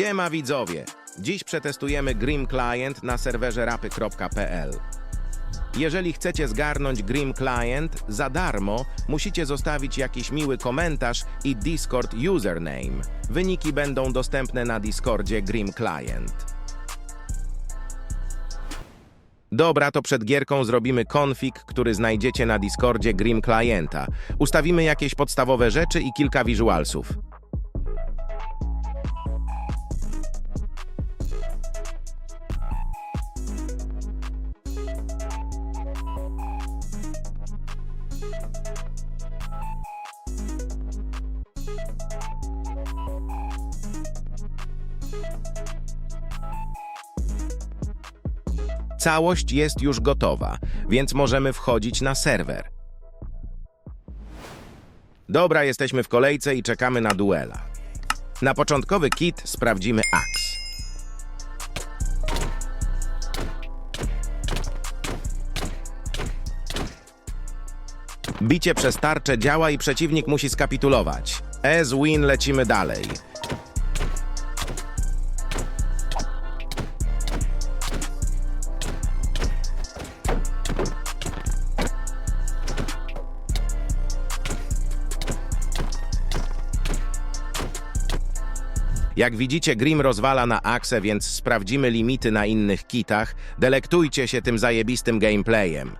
Siema widzowie! Dziś przetestujemy Grim Client na serwerze rapy.pl. Jeżeli chcecie zgarnąć Grim Client za darmo, musicie zostawić jakiś miły komentarz i Discord username. Wyniki będą dostępne na Discordzie Grim Client. Dobra, to przed gierką zrobimy konfig, który znajdziecie na Discordzie Grim Clienta. Ustawimy jakieś podstawowe rzeczy i kilka visualsów. Całość jest już gotowa, więc możemy wchodzić na serwer. Dobra, jesteśmy w kolejce i czekamy na duela. Na początkowy kit sprawdzimy Axe. Bicie przez tarczę działa i przeciwnik musi skapitulować. As win lecimy dalej. Jak widzicie, Grim rozwala na Axe, więc sprawdzimy limity na innych kitach. Delektujcie się tym zajebistym gameplayem.